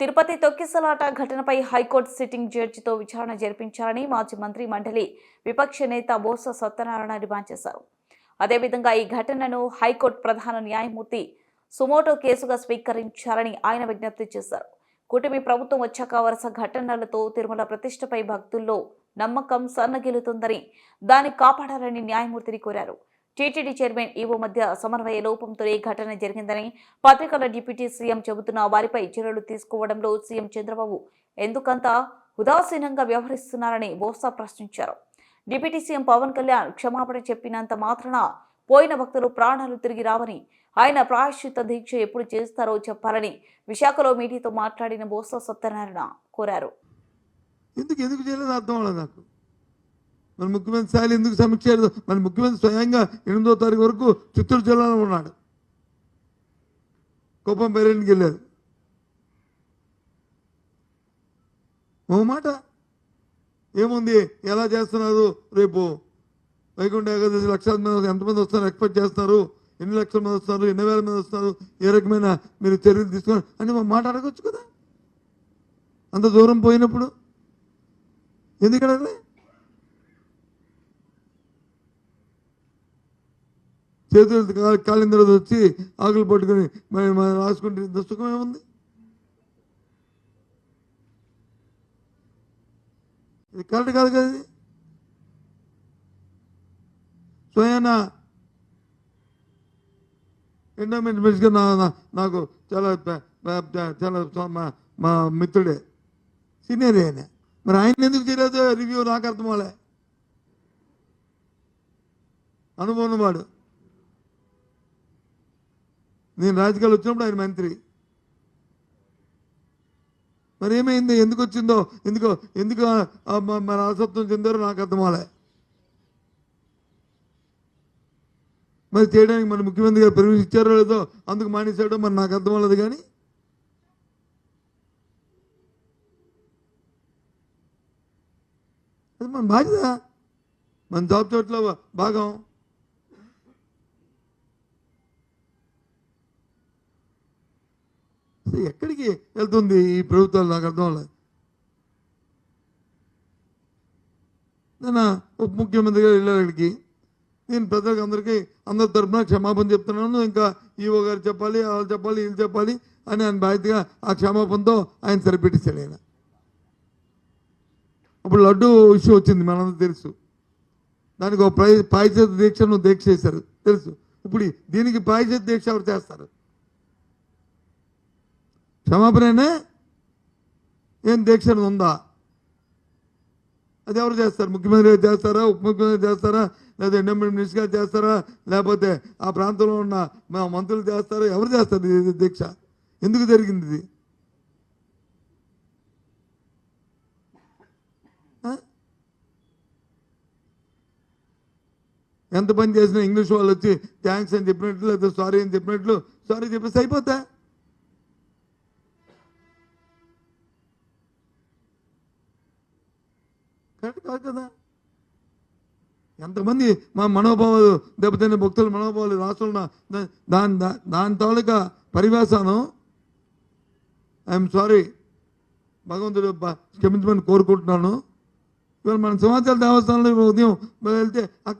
తిరుపతి తొక్కిసలాట ఘటనపై high court sitting జడ్జితో విచారణ జరిపించాలని మాజీ మంత్రి మండలి విపక్ష నేత బోస సత్యనారాయణ డిమాండ్ చేశారు. అదేవిధంగా ఈ ఘటనను హైకోర్టు ప్రధాన న్యాయమూర్తి సుమోటో కేసుగా స్వీకరించాలని ఆయన విజ్ఞప్తి చేశారు. కూటమి ప్రభుత్వం వచ్చాక వరుస ఘటనలతో తిరుమల ప్రతిష్టపై భక్తుల్లో నమ్మకం సన్నగిలుతుందని దాన్ని కాపాడాలని న్యాయమూర్తిని కోరారు. టీటీడీ చైర్మన్ ఈవో మధ్య సమన్వయ లోపంతో ఈ ఘటన జరిగిందని పత్రికల డిప్యూటీ సీఎం చెబుతున్న వారిపై చర్యలు తీసుకోవడంలో సీఎం చంద్రబాబు ఎందుకంత ఉదాసీనంగా వ్యవహరిస్తున్నారని బోసా ప్రశ్నించారు. డిప్యూటీ సీఎం పవన్ కళ్యాణ్ క్షమాపణ చెప్పినంత మాత్రాన పోయిన భక్తులు ప్రాణాలు తిరిగి రావని ఆయన ప్రాయశ్చిత దీక్ష ఎప్పుడు చేస్తారో చెప్పాలని విశాఖలో మీడియాతో మాట్లాడిన బోసా సత్యనారాయణ కోరారు. ఎందుకు ఎందుకు చేయలేదు? అర్థం నాకు. మన ముఖ్యమంత్రి స్థాయిలో ఎందుకు సమీక్ష చేయలేదు? మన ముఖ్యమంత్రి స్వయంగా ఎనిమిదో తారీఖు వరకు చిత్తూరు జిల్లాలో ఉన్నాడు. కుప్పం పర్యటనకి వెళ్ళారు ఓ మాట? ఏముంది? ఎలా చేస్తున్నారు? రేపు వైకుంఠ ఏకాదశి లక్షల మంది ఎంతమంది వస్తున్నారు ఎక్స్పెక్ట్ చేస్తున్నారు ఎన్ని లక్షల మంది వస్తున్నారు ఎన్ని వేల మంది వస్తున్నారు ఏ రకమైన మీరు చర్యలు తీసుకున్నారు అని మా మాట అడగచ్చు కదా? అంత దూరం పోయినప్పుడు? ఎందుకు అడగలే? చేతులు కాలిన తర్వాత వచ్చి ఆకులు పట్టుకొని మరి రాసుకుంటే ఇంత సుఖం ఏముంది? ఇది కరెక్ట్ కాదు కదా ఇది? స్వయాన ఎండోమెంట్ మినిస్టర్ నా నాకు చాలా చాలా మా- మా మిత్రుడే. సీనియర్ ఆయన మరి ఆయన ఎందుకు చేయలేదు? రివ్యూ నాకు అర్థం అవ్వలే అనుభవం వాడు నేను రాజకీయాలు వచ్చినప్పుడు ఆయన మంత్రి. మరి ఏమైంది? ఎందుకు వచ్చిందో? ఎందుకో ఎందుకు మన అసత్వం చెందారో నాకు అర్థం మరి చేయడానికి మన ముఖ్యమంత్రి గారు పర్మిషన్ ఇచ్చారో లేదో అందుకు మానేశాడో మరి నాకు అర్థం అవ్వలేదు కానీ. అది మన బాధ్యత. మన జాబ్ చోట్ల భాగం. ఎక్కడికి వెళ్తుంది ఈ ప్రభుత్వాలు నాకు అర్థం అవ్వలేదు నేను ఉప ముఖ్యమంత్రి గారు వెళ్ళారు నేను ప్రజలకు అందరికీ అందరి తరపున క్షమాపణ చెప్తున్నాను. ఇంకా ఈవో గారు చెప్పాలి వాళ్ళు చెప్పాలి వీళ్ళు చెప్పాలి అని ఆయన బాధ్యతగా ఆ క్షమాపణతో ఆయన సరిపెట్టేశాడు ఆయన. అప్పుడు లడ్డు ఇష్యూ వచ్చింది మనందరూ తెలుసు. దానికి ఒక ప్రై పాయిచేత దీక్షను దీక్ష చేశారు తెలుసు. ఇప్పుడు దీనికి పాయిచేత దీక్ష ఎవరు చేస్తారు? క్షమాపణనే ఏం దీక్ష ఉందా? అది ఎవరు చేస్తారు? ముఖ్యమంత్రి చేస్తారా? ఉప ముఖ్యమంత్రి చేస్తారా? లేదా ఎండోమెంట్ మినిస్టర్ గారు చేస్తారా? లేకపోతే ఆ ప్రాంతంలో ఉన్న మా మంత్రులు చేస్తారా? ఎవరు చేస్తారు ఇది దీక్ష? ఎందుకు జరిగింది ఇది? ఎంత పని చేసినా ఇంగ్లీష్ వాళ్ళు వచ్చి థ్యాంక్స్ అని చెప్పినట్లు లేదా సారీ అని చెప్పినట్లు సారీ చెప్పేసి అయిపోతా. కరెక్ట్ కాదు కదా. ఎంతమంది మా మనోభావాలు దెబ్బతిన్న భక్తుల మనోభావాలు రాష్ట్రంలో దాని దాని తాలూకా పరివేశాను ఐఎమ్ సారీ. భగవంతుడు క్షమించమని కోరుకుంటున్నాను. ఇవాళ మన సింహాచల దేవస్థానంలో ఉదయం వెళ్తే అక్కడ